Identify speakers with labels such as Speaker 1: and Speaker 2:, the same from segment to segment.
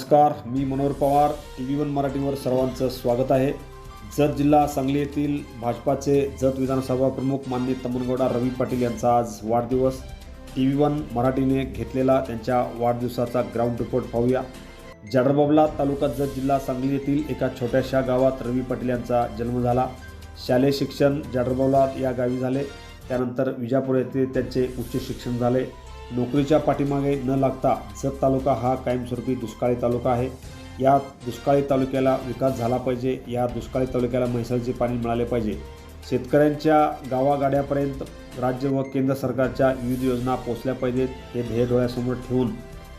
Speaker 1: नमस्कार मी Manohar Pawar T V one मराठीवर सर्वांचं स्वागत आहे. जत जिल्हा सांगली येथील भाजपाचे जत विधानसभा प्रमुख मान्य तमनगौडा रवी पाटील यांचा आज वाढदिवस. टी व्ही वन मराठीने घेतलेला त्यांच्या वाढदिवसाचा ग्राउंड रिपोर्ट पाहूया. जाडरबाबला तालुका जत जिल्हा सांगली येथील एका छोट्याशा गावात रवी पाटील यांचा जन्म झाला. शालेय शिक्षण जाडरबावला या गावी झाले. त्यानंतर विजापूर येथे त्यांचे उच्च शिक्षण झाले. नोकरीच्या पाठीमागे न लागता जत तालुका हा कायमस्वरूपी दुष्काळी तालुका आहे. या दुष्काळी तालुक्याला विकास झाला पाहिजे या दुष्काळी तालुक्याला म्हैसाळचे पाणी मिळाले पाहिजे. शेतकऱ्यांच्या गावागाड्यापर्यंत राज्य व केंद्र सरकारच्या विविध योजना पोचल्या पाहिजेत हे ध्येय डोळ्यासमोर ठेवून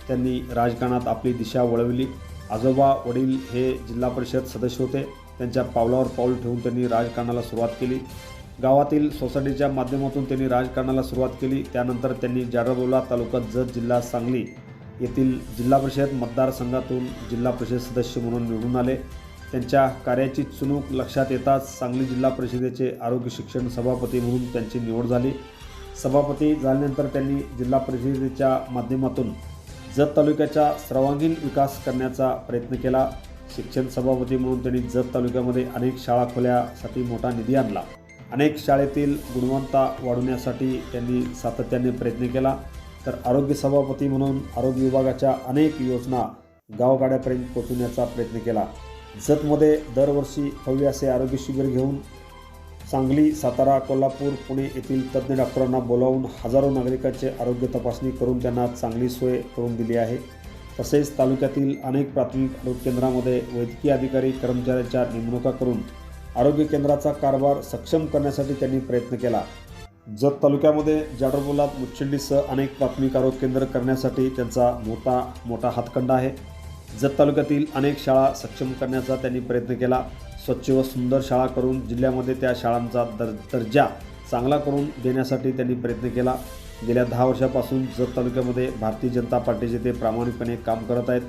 Speaker 1: त्यांनी राजकारणात आपली दिशा वळवली. आजोबा वडील हे जिल्हा परिषद सदस्य होते. त्यांच्या पावलावर पाऊल ठेवून त्यांनी राजकारणाला सुरुवात केली. गावातील सोसायटीच्या माध्यमातून त्यांनी राजकारणाला सुरुवात केली. त्यानंतर त्यांनी जारबोला तालुका जत जिल्हा सांगली येथील जिल्हा परिषद मतदारसंघातून जिल्हा परिषद सदस्य म्हणून निवडून आले. त्यांच्या कार्याची चुणूक लक्षात येताच सांगली जिल्हा परिषदेचे आरोग्य शिक्षण सभापती म्हणून त्यांची निवड झाली. सभापती झाल्यानंतर त्यांनी जिल्हा परिषदेच्या माध्यमातून जत तालुक्याचा सर्वांगीण विकास करण्याचा प्रयत्न केला. शिक्षण सभापती म्हणून त्यांनी जत तालुक्यामध्ये अनेक शाळा खोल्यासाठी मोठा निधी आणला. अनेक शाळेतील गुणवत्ता वाढवण्यासाठी त्यांनी सातत्याने प्रयत्न केला. तर आरोग्य सभापती म्हणून आरोग्य विभागाच्या अनेक योजना गावगाड्यापर्यंत पोहोचवण्याचा प्रयत्न केला. जतमध्ये दरवर्षी हवी असे आरोग्य शिबिर घेऊन सांगली सातारा कोल्हापूर पुणे येथील तज्ज्ञ डॉक्टरांना बोलावून हजारो नागरिकांचे आरोग्य तपासणी करून त्यांना चांगली सोय करून दिली आहे. तसेच तालुक्यातील अनेक प्राथमिक आरोग्य केंद्रामध्ये वैद्यकीय अधिकारी कर्मचाऱ्यांच्या नेमणुका करून आरोग्य केंद्राचा कारभार सक्षम करण्यासाठी त्यांनी प्रयत्न केला. जत तालुक्यामध्ये जाडरबोलात मुच्छिंडीसह अनेक प्राथमिक आरोग्य केंद्र करण्यासाठी त्यांचा मोठा मोठा हातखंडा आहे. जत तालुक्यातील अनेक शाळा सक्षम करण्याचा त्यांनी प्रयत्न केला. स्वच्छ व सुंदर शाळा करून जिल्ह्यामध्ये त्या शाळांचा दर दर्जा चांगला करून देण्यासाठी त्यांनी प्रयत्न केला. गेल्या दहा वर्षापासून जत तालुक्यामध्ये भारतीय जनता पार्टीचे ते प्रामाणिकपणे काम करत आहेत.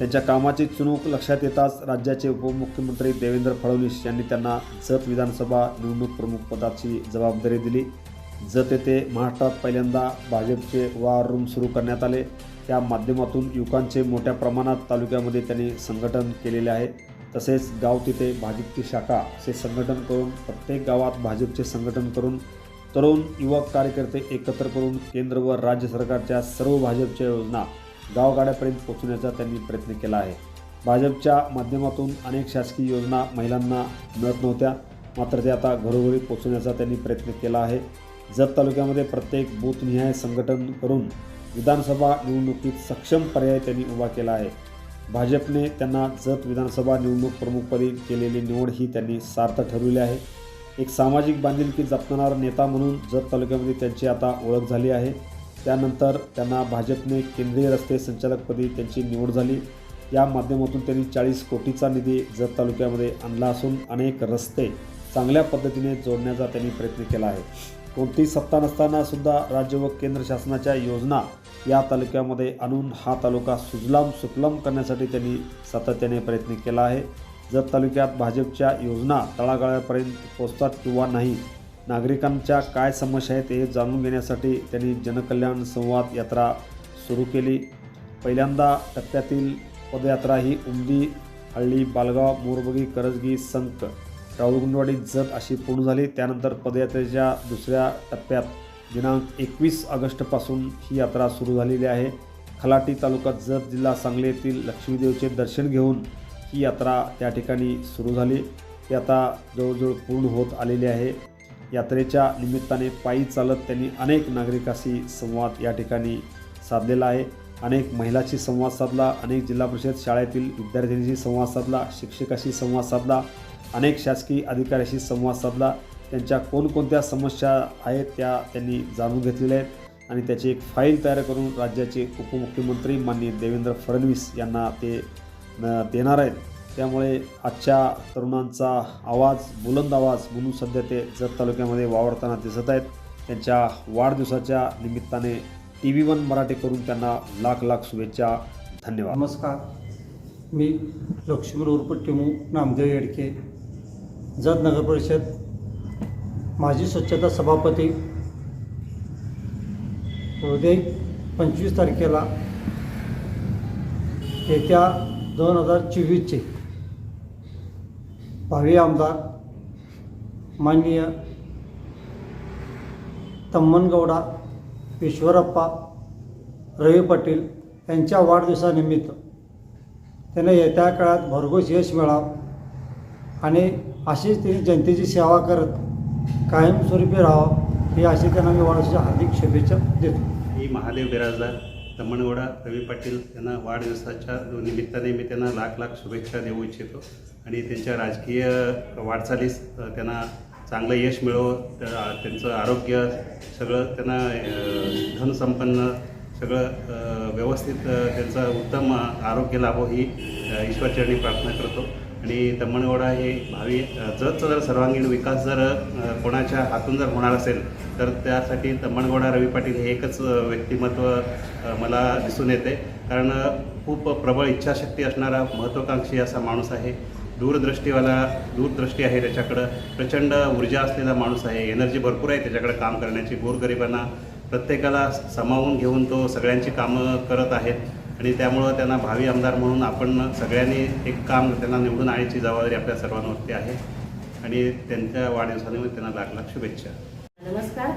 Speaker 1: त्यांच्या कामाची चुणूक लक्षात येताच राज्याचे उपमुख्यमंत्री देवेंद्र फडणवीस यांनी त्यांना जत विधानसभा निवडणूक प्रमुख पदाची जबाबदारी दिली. जत येथे महाराष्ट्रात पहिल्यांदा भाजपचे वार रूम सुरू करण्यात आले. त्या माध्यमातून युवकांचे मोठ्या प्रमाणात तालुक्यामध्ये त्यांनी संघटन केलेले आहे. तसेच गाव तिथे भाजपची शाखा असे संघटन करून प्रत्येक गावात भाजपचे संघटन करून तरुण युवक कार्यकर्ते एकत्र करून केंद्र व राज्य सरकारच्या सर्व भाजपच्या योजना गावगाड्यापर्यंत पोहोचवण्याचा त्यांनी प्रयत्न केला आहे. भाजपच्या माध्यमातून अनेक शासकीय योजना महिलांना मिळत नव्हत्या. मात्र ते आता घरोघरी पोहोचवण्याचा त्यांनी प्रयत्न केला आहे. जत तालुक्यामध्ये प्रत्येक बूथनिहाय संघटन करून विधानसभा निवडणुकीत सक्षम पर्याय त्यांनी उभा केला आहे. भाजपने त्यांना जत विधानसभा निवडणूक प्रमुखपदी केलेली निवड ही त्यांनी सार्थ ठरवली आहे. एक सामाजिक बांधिलकी जपणारा नेता म्हणून जत तालुक्यामध्ये त्यांची आता ओळख झाली आहे. त्यानंतर त्यांना भाजपने केंद्रीय रस्ते संचालकपदी त्यांची निवड झाली. या माध्यमातून त्यांनी चाळीस कोटीचा निधी जत तालुक्यामध्ये आणला असून अनेक रस्ते चांगल्या पद्धतीने जोडण्याचा त्यांनी प्रयत्न केला आहे. कोणती सत्ता नसताना सुद्धा राज्य व केंद्र शासनाच्या योजना या तालुक्यामध्ये आणून हा तालुका सुजलाम सुफलाम करण्यासाठी त्यांनी सातत्याने प्रयत्न केला आहे. जत तालुक्यात भाजपच्या योजना तळागाळापर्यंत पोचतात किंवा नाही नागरिकांच्या काय समस्या आहेत हे जाणून घेण्यासाठी त्यांनी जनकल्याण संवाद यात्रा सुरू केली. पहिल्यांदा टप्प्यातील पदयात्रा ही उमदी हळ्ळी बालगाव मोरबगी करजगी संक राहुलगुंडवाडी जत अशी पूर्ण झाली. त्यानंतर पदयात्रेच्या दुसऱ्या टप्प्यात दिनांक एकवीस ऑगस्टपासून ही यात्रा सुरू झालेली आहे. खलाटी तालुका जत जिल्हा सांगली येथील लक्ष्मीदेवचे दर्शन घेऊन ही यात्रा त्या ठिकाणी सुरू झाली. ती आता जवळजवळ पूर्ण होत आलेली आहे. यात्रेच्या निमित्ताने पायी चालत त्यांनी अनेक नागरिकाशी संवाद या ठिकाणी साधलेला आहे. अनेक महिलाशी संवाद साधला अनेक जिल्हा परिषद शाळेतील विद्यार्थ्यांशी संवाद साधला शिक्षकाशी संवाद साधला अनेक शासकीय अधिकाऱ्याशी संवाद साधला. त्यांच्या कोणकोणत्या समस्या आहेत त्या त्यांनी जाणून घेतलेल्या आहेत आणि त्याची एक फाईल तयार करून राज्याचे उपमुख्यमंत्री माननीय देवेंद्र फडणवीस यांना ते देणार आहेत. त्यामुळे आजच्या तरुणांचा आवाज बुलंद आवाज म्हणून सध्या ते जत तालुक्यामध्ये वावरताना दिसत आहेत. त्यांच्या वाढदिवसाच्या निमित्ताने टी व्ही वन मराठी करून त्यांना लाख लाख शुभेच्छा. धन्यवाद.
Speaker 2: नमस्कार. मी लक्ष्मण उर्फ टिमू नामदेव येडके जत नगर परिषद माजी स्वच्छता सभापती. उदय पंचवीस तारखेला येत्या दोन हजार चोवीसचे भावी आमदार माननीय तम्मनगौडा ईश्वरप्पा रवी पाटील यांच्या वाढदिवसानिमित्त त्यांना येत्या काळात भरघोस यश मिळावं आणि अशीच त्यांनी जनतेची सेवा करत कायमस्वरूपी राहावं ही अशी त्यांना मी वाढदिवसाच्या हार्दिक शुभेच्छा देतो.
Speaker 3: मी महादेव बिराजदार तमणगोडा रवी पाटील यांना वाढदिवसाच्या निमित्ताने मी त्यांना लाख लाख शुभेच्छा देऊ इच्छितो. आणि त्यांच्या राजकीय वाटचालीस त्यांना चांगलं यश मिळो त्यांचं आरोग्य सगळं त्यांना धनसंपन्न सगळं व्यवस्थित त्यांचं उत्तम आरोग्य लाभो ही ईश्वरचरणी प्रार्थना करतो. आणि दमणगोडा हे भावी अ, जतचा जर सर्वांगीण विकास जर कोणाच्या हातून जर होणार असेल तर त्यासाठी दमणगोडा रवी पाटील हे एकच व्यक्तिमत्व मला दिसून येते. कारण खूप प्रबळ इच्छाशक्ती असणारा महत्त्वाकांक्षी असा माणूस आहे. दूरदृष्टीवाला दूरदृष्टी आहे त्याच्याकडं. प्रचंड ऊर्जा असलेला माणूस आहे एनर्जी भरपूर आहे त्याच्याकडे काम करण्याची गोरगरिबांना प्रत्येकाला सामावून घेऊन तो सगळ्यांची कामं करत आहेत आणि त्यामुळं त्यांना भावी आमदार म्हणून आपण सगळ्यांनी एक काम त्यांना निवडून आणायची जबाबदारी आपल्या सर्वांवरती आहे. आणि त्यांच्या वाढदिवसानिमित्त त्यांना लाख लाख शुभेच्छा.
Speaker 4: नमस्कार.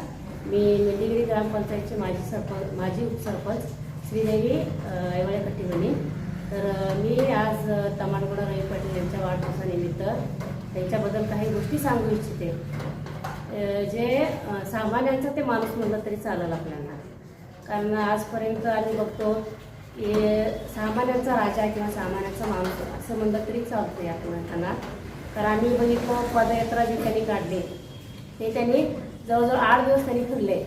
Speaker 4: मी मेंढीगिरी ग्रामपंचायतचे माजी सरपंच माजी उपसरपंच श्रीदेवी ऐवळे कट्टीवणी तर मी आज अ, रवी पाटील यांच्या वाढदिवसानिमित्त त्यांच्याबद्दल काही गोष्टी सांगू इच्छिते. जे सामान्यांचं ते माणूस म्हणलं तरी चालेल आपल्याला. कारण आजपर्यंत आम्ही बघतो की सामान्यांचा राजा किंवा सामान्यांचा माणूस असं म्हणलं तरी चालतं या त्यांना कारण आम्ही बघितलं पदयात्रा जी त्यांनी काढली ते त्यांनी जवळजवळ आठ दिवस त्यांनी फिरले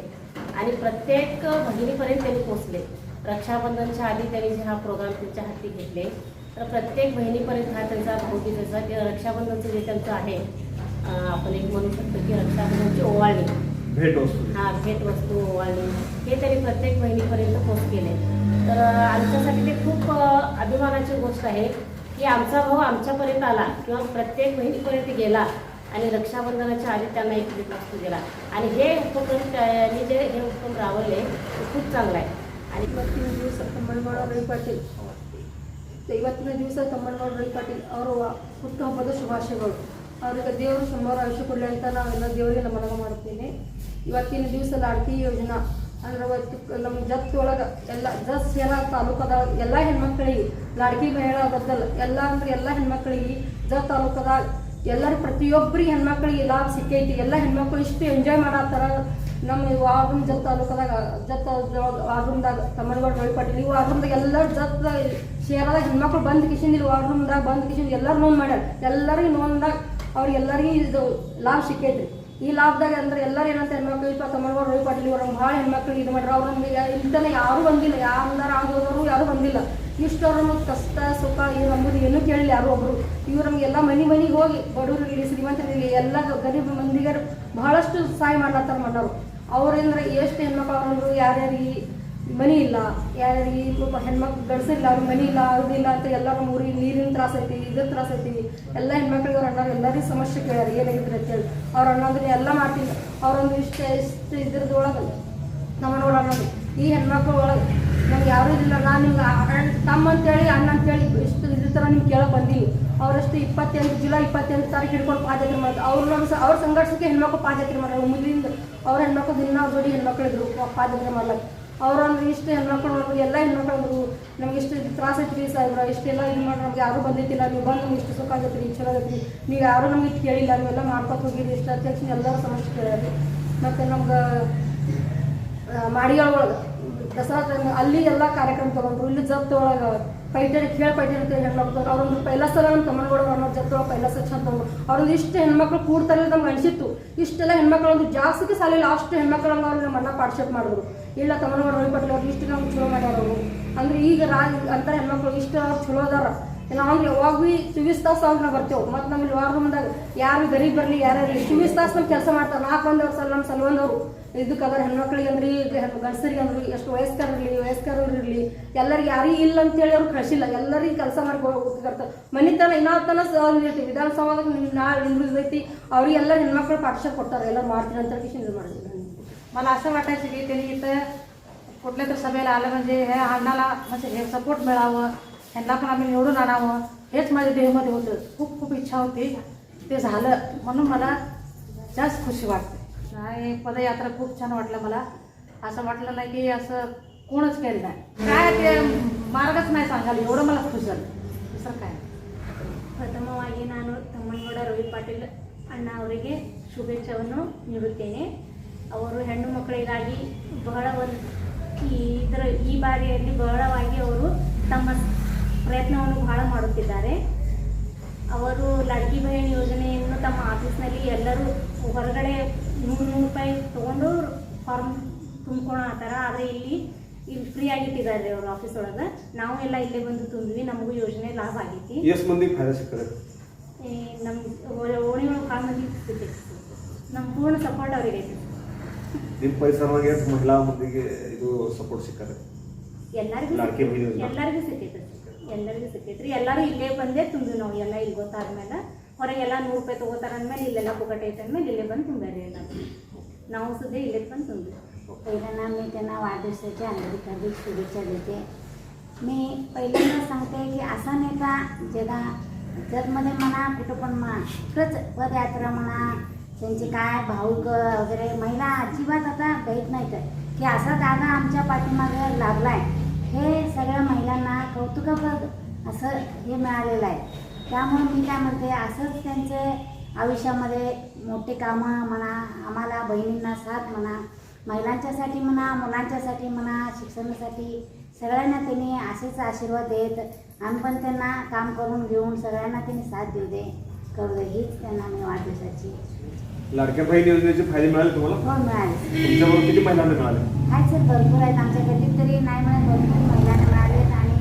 Speaker 4: आणि प्रत्येक बहिणीपर्यंत त्यांनी पोचले रक्षाबंधनच्या आधी त्यांनी जे हा प्रोग्राम त्यांच्या हाती घेतले. तर प्रत्येक बहिणीपर्यंत हा त्यांचा भाऊबीजेचा किंवा रक्षाबंधनचं जे त्यांचं आहे आपण एक म्हणू शकतो की रक्षाबंधनची ओवाळणी.
Speaker 1: भेट वस्तू
Speaker 4: हा भेट वस्तू ओवाळणी. हे त्यांनी प्रत्येक बहिणीपर्यंत पोच केले. तर आमच्यासाठी ते खूप अभिमानाची गोष्ट आहे की आमचा भाऊ आमच्यापर्यंत आला किंवा प्रत्येक बहिणीपर्यंत गेला आणि रक्षाबंधनाच्या आधी त्यांना एक भेट वस्तू दिला. आणि हे उपक्रम त्यांनी जे हे उपक्रम राबवले ते खूप चांगलं आहे.
Speaker 5: ಇವತ್ತಿನ ದಿವಸ ತಮ್ಮಣ್ಣಗೌಡ ರವಿ ಪಾಟೀಲ್. ಇವತ್ತಿನ ದಿವಸ ತಮ್ಮಣ್ಣಗೌಡ ರವಿ ಅವರು ಹುಟ್ಟುಹಬ್ಬದ ಶುಭಾಶಯಗಳು. ಅವ್ರಿಗೆ ದೇವರು ಸುಮಾರು ಆಯುಷ್ಯ ಕೊಡಲಿ ಅಂತ ನಾವೆಲ್ಲ ದೇವರಿಗೆ ನಮನ ಮಾಡ್ತೀನಿ ಇವತ್ತಿನ ದಿವಸ ಲಾಡ್ಕಿ ಯೋಜನಾ. ಅಂದ್ರೆ ಇವತ್ತು ನಮ್ಮ ಜತ್ ಒಳಗೆ ಎಲ್ಲ ಜಸ್ ಎಲ್ಲ ತಾಲೂಕದ ಎಲ್ಲ ಹೆಣ್ಮಕ್ಳಿಗೆ ಲಾಡ್ಕಿ ಮಹಿಳಾ ಬದ್ದಲ್ ಎಲ್ಲ ಅಂದ್ರೆ ಎಲ್ಲ ಹೆಣ್ಮಕ್ಳಿಗೆ ಜತ್ ತಾಲೂಕದಾಗ ಎಲ್ಲರೂ ಪ್ರತಿಯೊಬ್ಬರಿಗೆ ಹೆಣ್ಮಕ್ಳಿಗೆ ಲಾಭ ಸಿಕ್ಕೈತಿ. ಎಲ್ಲ ಹೆಣ್ಮಕ್ಳು ಇಷ್ಟು ಎಂಜಾಯ್ ಮಾಡತ್ತಾರ ನಮ್ಮ ವಾರ್ಡೂಮ್ ಜತ್ ತಾಲೂಕದಾಗ, ಜತ್ ವಾರ್ಡೂಮ್ದಾಗ ತಮ್ಮನಗೌಡ ರವಿ ಪಾಟೀಲ್ ಈ ಎಲ್ಲ ಜತ್ ಶೇರದಾಗ ಹೆಣ್ಮಕ್ಳು ಬಂದ್ ಕಿಶನ್ ಇಲ್ಲಿ ವಾರ್ಡೂಮ್ದಾಗ ಬಂದ್ ಕಿಶಿಂದ ಎಲ್ಲರೂ ನೋನ್ ಮಾಡ್ಯಾರ. ಎಲ್ಲರಿಗೂ ನೋಂದಾಗ ಅವ್ರಿಗೆಲ್ಲರಿಗೂ ಇದು ಲಾಭ ಸಿಕ್ಕೈತ್ರಿ ಈ ಲಾಭದಾಗ ಅಂದ್ರೆ ಎಲ್ಲರೂ ಏನಂತ ಹೆಣ್ಮಕ್ಳು, ಇಪ್ಪ ತಮ್ಮನಗೌಡ ಇವ್ರು ನಮ್ಗೆ ಭಾಳ ಹೆಣ್ಮಕ್ಳಿಗೆ ಇದು ಮಾಡ್ರ. ಅವ್ರ ಇಂತನ ಯಾರು ಬಂದಿಲ್ಲ. ಯಾರು ಆಗೋದವರು ಯಾರು ಬಂದಿಲ್ಲ. ಇಷ್ಟು ಅವ್ರು ನಮಗೆ ಕಷ್ಟ, ಸುಖ ಏನು ನಮ್ಮದು ಏನೂ ಕೇಳಿಲ್ಲ ಯಾರು ಒಬ್ರು. ಇವ್ರು ನಮಗೆಲ್ಲ ಮನೆ ಮನೆಗೆ ಹೋಗಿ ಬಡವರಿಗೆ ಶ್ರೀಮಂತರಿಗೆ ಎಲ್ಲ ಗರೀಬ್ ಮಂದಿಗರು ಬಹಳಷ್ಟು ಸಹಾಯ ಮಾಡ್ಲತ್ತಾರ ಮಣ್ಣವರು ಅವ್ರಂದ್ರೆ ಎಷ್ಟು ಹೆಣ್ಮಕ್ಳು ಅವ್ರಂದ್ರು ಯಾರ್ಯಾರಿಗೆ ಮನಿ ಇಲ್ಲ, ಯಾರ್ಯಾರಿಗೆ ಹೆಣ್ಮಕ್ಳು ಗಡ್ಸಿಲ್ಲ, ಅವ್ರಿಗೆ ಮನಿ ಇಲ್ಲ ಅವ್ರದಿಲ್ಲ ಅಂತ ಎಲ್ಲ ನಮ್ಮ ಊರಿಗೆ ನೀರಿನ ತ್ರಾಸ ಐತಿ ಇದ್ರ ತ್ರಾಸ ಐತಿ. ಎಲ್ಲ ಹೆಣ್ಮಕ್ಳಿಗೆ ಅವ್ರ ಅಣ್ಣ ಎಲ್ಲರಿಗೂ ಸಮಸ್ಯೆ ಕೇಳ್ಯಾರ ಏನಾಗಿದ್ರೆ ಅಂತೇಳಿ ಅವ್ರ ಅಣ್ಣಂದ್ರೆ ಎಲ್ಲ ಮಾಡ್ತಿಲ್ಲ ಅವ್ರೊಂದು ಇಷ್ಟ ಇಷ್ಟು ಇದ್ರದೊಳಗಲ್ಲ ನಮ್ಮ ಅನ್ನೋದು ಈ ಹೆಣ್ಮಕ್ಳು ಒಳಗೆ ನಮ್ಗೆ ಯಾರೂ ಇಲ್ಲ, ನಾನು ನಿಮ್ಗೆ ಅಣ್ಣ ತಮ್ಮ ಅಂತೇಳಿ ಅಣ್ಣ ಅಂತೇಳಿ ಇಷ್ಟು ಇದ್ರ ಥರ ನಿಮ್ಗೆ ಕೇಳಕ್ಕೆ ಬಂದೀನಿ ಅವರಷ್ಟು ಇಪ್ಪತ್ತೆಂಟು, ಜುಲೈ ಇಪ್ಪತ್ತೆಂಟು ತಾರೀಕು ಹಿಡ್ಕೊಂಡು ಪಾದಯಾತ್ರೆ ಮಾಡೋದು ಅವ್ರು ನಮ್ಮ ಸ- ಅವ್ರ ಸಂಘರ್ಷಕ್ಕೆ ಹೆಣ್ಮಕ್ಳು ಪಾದಯಾತ್ರೆ ಮಾಡೋದು ಮುಂದಿನ ಅವ್ರ ಹೆಣ್ಮಕ್ಳು ದಿನ ಜೋಡಿ ಹೆಣ್ಮಕ್ಳು ಇದ್ರು ಪಾದಯಾತ್ರೆ ಮಾಡ್ಲಕ್ಕೆ ಅವ್ರಂದ್ರೆ ಇಷ್ಟು ಹೆಣ್ಮಕ್ಳು ನೋಡ್ರಿ ಎಲ್ಲ ಹೆಣ್ಮಕ್ಳು ಅಂದ್ರು. ನಮ್ಗೆ ಇಷ್ಟು ತ್ರಾಸ ಐತ್ರಿ ಸಾಹೇಬ್ರ, ಇಷ್ಟೆಲ್ಲ ಇದು ಮಾಡಿ ನಮ್ಗೆ ಯಾರೂ ಬಂದಿತ್ತಿಲ್ಲ ನೀವು ಬಂದು ನಮ್ಗೆ ಇಷ್ಟು ಸುಖ ಆಗೈತೆ ರೀ ಚಲೋ ಆಗತ್ತೆ ನೀವು ಯಾರು ನಮ್ಗೆ ಇಷ್ಟು ಕೇಳಿಲ್ಲ. ನೀವೆಲ್ಲ ಮಾಡ್ಕೊತ ಹೋಗಿರಿ. ಇಷ್ಟು ಅಧ್ಯಕ್ಷ ಎಲ್ಲರೂ ಸಮಸ್ಯೆ ಕೇಳಿ ಮತ್ತು ನಮ್ಗೆ ಮಾಡಿಯೊಳಗ ಒಳಗೆ ದಸರಾ ಅಲ್ಲಿ ಎಲ್ಲ ಕಾರ್ಯಕ್ರಮ ತಗೊಂಡ್ರು. ಇಲ್ಲಿ ಜಪ್ತೊಳಗೆ ಪೈಟರಿ ಕೇಳ ಪೈಟರಿ ಅಂತ ಹೆಣ್ಮಕ್ಳು ಅವ್ರೊಂದು ಪೈಲ ಅಲ್ಲ ನಮ್ಮ ತಮ್ಮನಗೌಡ ಅನ್ನೋ ಜತ್ ಒಳಗೆ ಪೈಲ ಸಲ ಚಂದ ತಗೊಂಡ್ರು ಅವ್ರೊಂದು ಇಷ್ಟು ಹೆಣ್ಮಕ್ಳು ಕೂಡ್ತಾರೆ ನಮ್ಗೆ ಅನಿಸಿತ್ತು. ಇಷ್ಟೆಲ್ಲ ಹೆಣ್ಮಕ್ಳು ಒಂದು ಜಾಸ್ತಿ ಸಾಲಿಲ್ಲ ಅಷ್ಟು ಹೆಣ್ಮಕ್ಳು ಅವ್ರು ನಮ್ಮ ಅಣ್ಣ ಪಾರ್ಟಿಸಿಪೇಟ್ ಮಾಡಿದ್ರು. ಇಲ್ಲ ತಮ್ಮನಗೌಡ ಹೋಗಿ ಅವ್ರು ಇಷ್ಟು ನಮ್ಗೆ ಚಲೋ ಮಾಡ್ಯಾರ ಅವರು. ಅಂದ್ರೆ ಈಗ ರಾಜ್ ಅಂತ ಹೆಣ್ಮಕ್ಳು ಇಷ್ಟು ಚಲೋ ಅದಾರ. ನಾವು ಯಾವಾಗ ಭೀ ಚೌಬೀಸ್ ತಾಸು ಅವ್ರು ನಾವು ಬರ್ತೇವೆ ಮತ್ತು ನಮ್ಮಲ್ಲಿ ವಾರ ರೂಮ್ದಾಗ ಯಾರು ಗರೀಬ್ ಬರಲಿ ಯಾರು ಇರಲಿ ಚೌಬೀಸ್ ತಾಸು ನಮ್ಮ ಕೆಲಸ ಮಾಡ್ತಾರೆ ನಾಲ್ಕು ಬಂದವ್ರು ಸಲ ನಮ್ಮ ಸಲುವಂದವರು ಇದಕ್ಕೆ ಅದರ ಹೆಣ್ಮಕ್ಳಿಗೆ ಅಂದ್ರೆ ಈಗ ಗಂಡಸರಿಗೆ ಅಂದ್ರೆ ಎಷ್ಟು ವಯಸ್ಕರ ಇರಲಿ ವಯಸ್ಕರು ಇರಲಿ ಎಲ್ಲರಿಗೆ ಯಾರಿಗೆ ಇಲ್ಲ ಅಂತೇಳಿ ಅವ್ರು ಕಳಿಸಿಲ್ಲ ಎಲ್ಲರಿಗೆ ಕೆಲಸ ಮಾಡಿ ಹೋಗ್ತಿರ್ತಾರೆ ಮನಿತನ ಇನ್ನೊತ್ತನ ಇರ್ತೀವಿ ವಿಧಾನಸೌಧದಾಗ ನಿಮ್ ನಾಳೆ ನಿಂದ್ರದೈತಿ ಅವ್ರಿಗೆಲ್ಲ ಹೆಣ್ಮಕ್ಳು ಪಾಠಶಾಲೆ ಕೊಡ್ತಾರೆ ಎಲ್ಲ ಮಾಡ್ತೀನಿ ಅಂತ ಕಿಶನ್ ಇದು ಮಾಡಿದ್ರು
Speaker 6: मला असं वाटायचं की त्यांनी इथं कुठल्या तर सभेला आलं म्हणजे ह्या अण्णाला म्हणजे हे सपोर्ट मिळावं
Speaker 7: ह्यांना पण आम्ही निवडून आणावं हेच माझ्या देहमध्ये होतं खूप खूप इच्छा होती ते झालं म्हणून मला जास्त खुशी वाटते आणि पदयात्रा खूप छान वाटलं मला असं वाटलं नाही की असं कोणच केलं नाही काय ते मार्गच नाही सांगाल एवढं मला खुश झालं दुसरं काय
Speaker 6: ಪ್ರಥಮವಾಗಿ ನಾನು ತಮ್ಮನಗೌಡ ರವಿ ಪಾಟೀಲ್ ಅಣ್ಣ ಅವರಿಗೆ ಶುಭೇಚ್ಛೆಯನ್ನು ನೀಡುತ್ತೇನೆ ಅವರು ಹೆಣ್ಣು ಮಕ್ಕಳಿಗಾಗಿ ಬಹಳ ಒಂದು ಈ ಇದರ ಈ ಬಾರಿಯಲ್ಲಿ ಬಹಳವಾಗಿ ಅವರು ತಮ್ಮ ಪ್ರಯತ್ನವನ್ನು ಬಹಳ ಮಾಡುತ್ತಿದ್ದಾರೆ. ಅವರು ಲಡ್ಕಿ ಬಹಣಿ ಯೋಜನೆಯನ್ನು ತಮ್ಮ ಆಫೀಸ್ನಲ್ಲಿ ಎಲ್ಲರೂ ಹೊರಗಡೆ ನೂರು ನೂರು ರೂಪಾಯಿ ತೊಗೊಂಡು ಫಾರ್ಮ್ ತುಂಬ್ಕೊಳೋ ಆ ಥರ. ಆದರೆ ಇಲ್ಲಿ ಇಲ್ಲಿ ಫ್ರೀ ಆಗಿಟ್ಟಿದ್ದಾರೆ ಅವ್ರ ಆಫೀಸ್ ಒಳಗೆ. ನಾವು ಎಲ್ಲ ಇಲ್ಲೇ ಬಂದು ತುಂಬ್ವಿ ನಮಗೂ ಯೋಜನೆ ಲಾಭ ಆಗೈತಿ
Speaker 8: ಎಷ್ಟು ಮಂದಿ ಫಾಯ್ದಾ ಸಿಗ್ತದೆ
Speaker 6: ಈ ನಮ್ಮ ಓಣಿ ಒಳಗೆ ಕಾಲು ಮಂದಿ ಸಿಗ್ತೈತಿ ನಮ್ಮ ಪೂರ್ಣ ಸಪೋರ್ಟ್ ಅವರಿಗೆ ಐತಿ
Speaker 8: ನಿಮ್ಮ ಪರಿಸರವಾಗಿ ಮಹಿಳಾ ಮಂದಿಗೆ ಇದು ಸಪೋರ್ಟ್ ಸಿಕ್ಕದೆ.
Speaker 6: ಎಲ್ಲರಿಗೂ ಎಲ್ಲರಿಗೂ ಸಿಕ್ಕೈತೆ ಎಲ್ಲರಿಗೂ ಸಿಕ್ಕೈತ್ರಿ ಎಲ್ಲರೂ ಇಲ್ಲೇ ಬಂದೇ ತುಂಬಿವಿ ನಾವು ಎಲ್ಲ ಇಲ್ಲಿ ಗೊತ್ತಾದ್ಮೇಲೆ ಹೊರಗೆಲ್ಲ ನೂರು ರೂಪಾಯಿ ತೊಗೋತಾರ ಅಂದ್ಮೇಲೆ ಇಲ್ಲೆಲ್ಲ ಪುಗಟ ಐತೆ ಅಂದ್ಮೇಲೆ ಇಲ್ಲೇ ಬಂದು ತುಂಬ್ಯಾರಿ ಎಲ್ಲ ನಾವು ಸುದ್ದಿ ಇಲ್ಲೇ ಬಂದು ತುಂಬಿವಿ
Speaker 1: पहिल्यांदा मी त्यांना वाढदिवसाच्या हार्दिक हार्दिक शुभेच्छा देते मी पहिल्यांदा सांगते की असा नेता ज्याला जगमध्ये म्हणा कुठं पण म्हणा खरंच पदयात्रा म्हणा त्यांचे काय भाऊक वगैरे महिला अजिबात आता भेट नाहीत की असा दादा आमच्या पाठीमागे लाभलाय हे सगळ्या महिलांना कौतुकापद असं हे मिळालेलं आहे. त्यामुळे मी काय म्हणते असंच त्यांचे आयुष्यामध्ये मोठे कामं म्हणा आम्हाला बहिणींना साथ म्हणा महिलांच्यासाठी म्हणा मुलांच्यासाठी म्हणा शिक्षणासाठी सगळ्यांना त्यांनी असेच आशीर्वाद देत आम्ही पण त्यांना काम करून घेऊन सगळ्यांना त्यांनी साथ देऊ दे करू दे हीच त्यांना मी वाढदिवसाची
Speaker 8: लाडक्या बहीण योजनेचे फायदे मिळाले तुम्हाला?
Speaker 1: हो मिळाली.
Speaker 8: तुमच्याबरोबर किती महिलांना मिळाले?
Speaker 1: आहेत सर भरपूर आहेत आमच्या गल्लीत तरी नाही मिळत भरपूर महिलांना मिळालेत. आणि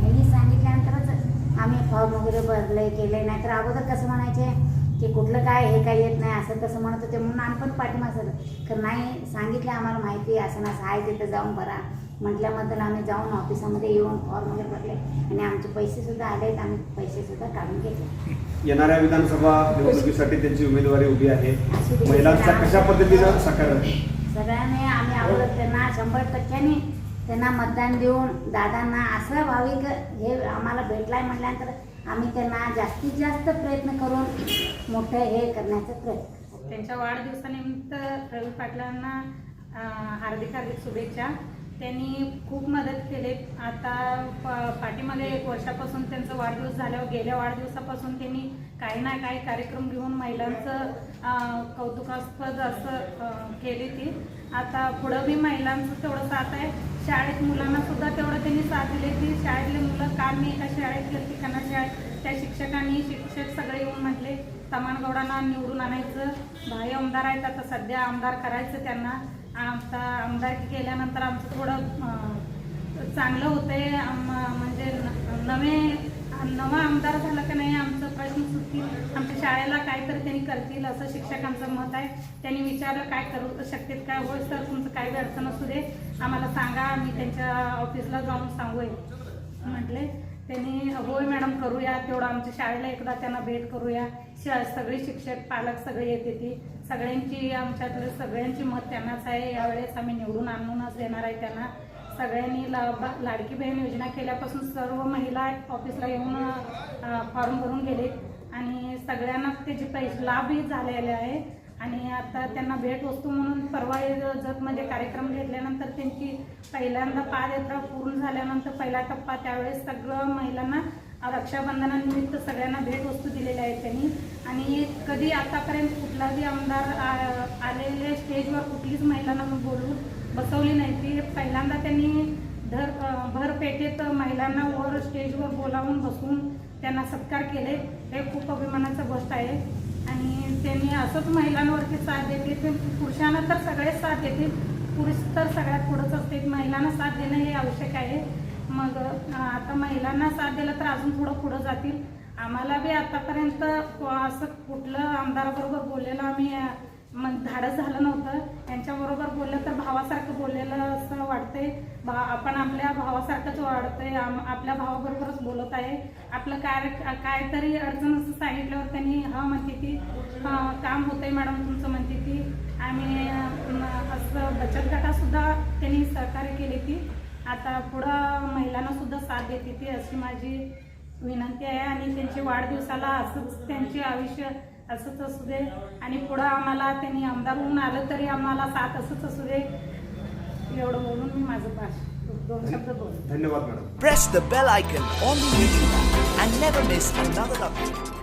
Speaker 1: ह्यांनी सांगितल्यानंतरच आम्ही फॉर्म वगैरे भरले केले. नाहीतर अगोदर कसं म्हणायचे की कुठलं काय हे काय येत नाही असं तसं म्हणत होते. म्हणून आम्ही पण पाठिंबा सर तर नाही सांगितलं आम्हाला माहिती असं ना आहे तिथं जाऊन भरा. म्हटल्याबद्दल आम्ही जाऊन ऑफिसामध्ये येऊन फॉर्म वगैरे भरले आणि आमचे पैसे सुद्धा आलेत आम्ही पैसे सुद्धा काढून घेतले.
Speaker 8: येणाऱ्या विधानसभा निवडणुकीसाठी त्यांची उमेदवारी उभी आहे. महिलांचा कशा पद्धतीनं साकार
Speaker 1: सगळ्यांनी आम्ही अगोदर त्यांना शंभर टक्क्यांनी त्यांना मतदान देऊन दादांना असं भाविक हे आम्हाला भेटलाय म्हटल्यानंतर आम्ही त्यांना जास्तीत जास्त प्रयत्न करून मोठं हे करण्याचा प्रयत्न.
Speaker 9: त्यांच्या वाढदिवसानिमित्त रवी पाटलांना अं, हार्दिक हार्दिक शुभेच्छा. त्यांनी खूप मदत केली. आता प- पाठीमागे एक वर्षापासून त्यांचा वाढदिवस झाल्यावर गेल्या वाढदिवसापासून त्यांनी काही ना काही कार्यक्रम घेऊन महिलांचं कौतुकास्पद असं केली ती. आता पुढं बी महिलांचं तेवढं साथ आहे. शाळेत मुलांना सुद्धा तेवढं त्यांनी साथ दिली ती. शाळेतले मुलं काम मी एका शाळेत गेली कन्नड शाळेत त्या शिक्षकांनी शिक्षक सगळे येऊन म्हटले तमानगौडांना निवडून आणायचं. भाई आमदार आहेत. आता सध्या आमदार करायचं त्यांना. आता आमदारकी केल्यानंतर आमचं थोडं चांगलं होतंय. आम- म्हणजे न- नवे नवा आमदार झाला का नाही आमचं प्रश्न सुटतील. आमच्या शाळेला काय तर त्यांनी करतील असं शिक्षकांचं मत आहे. त्यांनी विचारलं काय करू? शकतात काय होय सर तुमचं काही अडचण असू दे. आम्हाला सांगा. मी त्यांच्या ऑफिसला जाऊन सांगूय. म्हटले. त्यांनी होय मॅडम करूया. तेवढं आमच्या शाळेला एकदा त्यांना भेट करूया. शा सगळे शिक्षक पालक सगळे येते ती सगळ्यांची आमच्यातले सगळ्यांची मत त्यांनाच आहे. यावेळेस आम्ही निवडून आणूनच देणार आहे त्यांना. सगळ्यांनी ला लाडकी बहीण योजना केल्यापासून सर्व महिला ऑफिसला येऊन फॉर्म भरून गेले. आणि सगळ्यांना त्याचे पैसे लाभही झालेले आहे. आणि आता त्यांना भेटवस्तू म्हणून परवा जतमध्ये म्हणजे कार्यक्रम घेतल्यानंतर त्यांची पहिल्यांदा पादयात्रा पूर्ण झाल्यानंतर पहिला टप्पा त्यावेळेस सगळं महिलांना रक्षाबंधनानिमित्त सगळ्यांना भेटवस्तू दिलेल्या आहेत त्यांनी. आणि कधी आतापर्यंत कुठलाही आमदार आ- आलेले स्टेजवर कुठलीच महिलांना बोलून बसवली नाही. ती पहिल्यांदा त्यांनी धर भरपेटेत महिलांना वर स्टेजवर बोलावून बसवून त्यांना सत्कार केले. हे खूप अभिमानाचं गोष्ट आहे. आणि त्यांनी असंच महिलांवरती साथ देते. ते पुरुषांना तर सगळेच साथ देतील. पुरुष तर सगळ्यात पुढंच असते महिलांना साथ देणं हे आवश्यक आहे. मग आता महिलांना साथ दिलं तर अजून थोडं पुढं जातील. आम्हाला बी आतापर्यंत असं कुठलं आमदाराबरोबर बोललेलं आम्ही मग धाडस झालं नव्हतं. यांच्याबरोबर बोललं तर भावासारखं बोललेलं असं वाटतंय. भा आपण आपल्या भावासारखंच वाढतोय. आम आपल्या भावाबरोबरच बोलत आहे. आपलं काय काय तरी अडचण असं सांगितल्यावर त्यांनी हा म्हणते की काम होतंय मॅडम तुमचं म्हणते की आम्ही असं बचत गटासुद्धा त्यांनी सहकार्य केले ती. आता पुढं महिलांनासुद्धा साथ देते ती अशी माझी विनंती आहे. आणि त्यांची वाढदिवसाला असंच त्यांचे आयुष्य असंच असू दे. आणि पुढं आम्हाला त्यांनी आमदार होऊन आलं तरी आम्हाला साथ असंच असू दे. एवढं बोलून मी माझं भाषण दोन शब्द बोलतो
Speaker 1: धन्यवाद madam.
Speaker 10: Press the bell icon on the YouTube app and never miss another update.